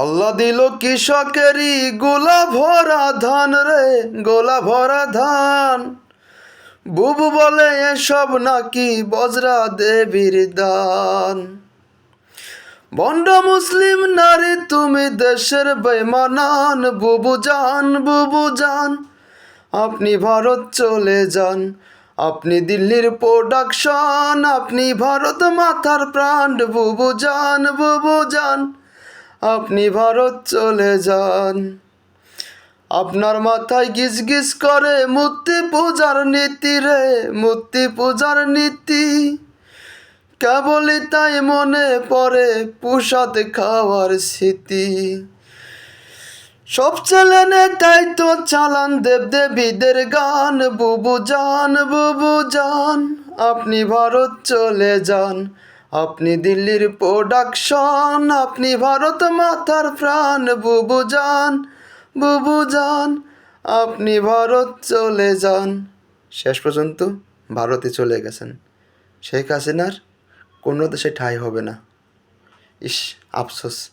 আল্লাহ দিল কৃষকেরই গোলা ভরা ধান রে গোলা ভরা ধান। বুবু বলে, এসব নাকি বজরা দেবীর দান? বন্ড মুসলিম নারী, তুমি দেশের বেমানান বুবু যান বুবু যান, আপনি ভারত চলে যান। আপনি দিল্লির প্রোডাকশন আপনি ভারত মাথার প্রাণ। বুবু যান, বুবু জান আপনি ভারত চলে যান। আপনার মাথায় গিজ গিজ করে মূর্তি পূজার নীতি রে, মূর্তি পূজার নীতি। কেবলই তাই মনে পড়ে প্রসাদ খাওয়ার স্মৃতি। সব ছেলে তাই তো চালান দেব দেবীদের গান, বুবু যান বুবু যান। আপনি ভারত চলে যান। আপনি দিল্লির প্রোডাকশন আপনি ভারত মাতার প্রাণ, বুবু যান বুবু যান, আপনি ভারত চলে যান। শেষ পর্যন্ত ভারতে চলে গেছেন। শেখ হাসিনার কোনো দেশে ঠাঁই হবে না। ইস, আফসোস।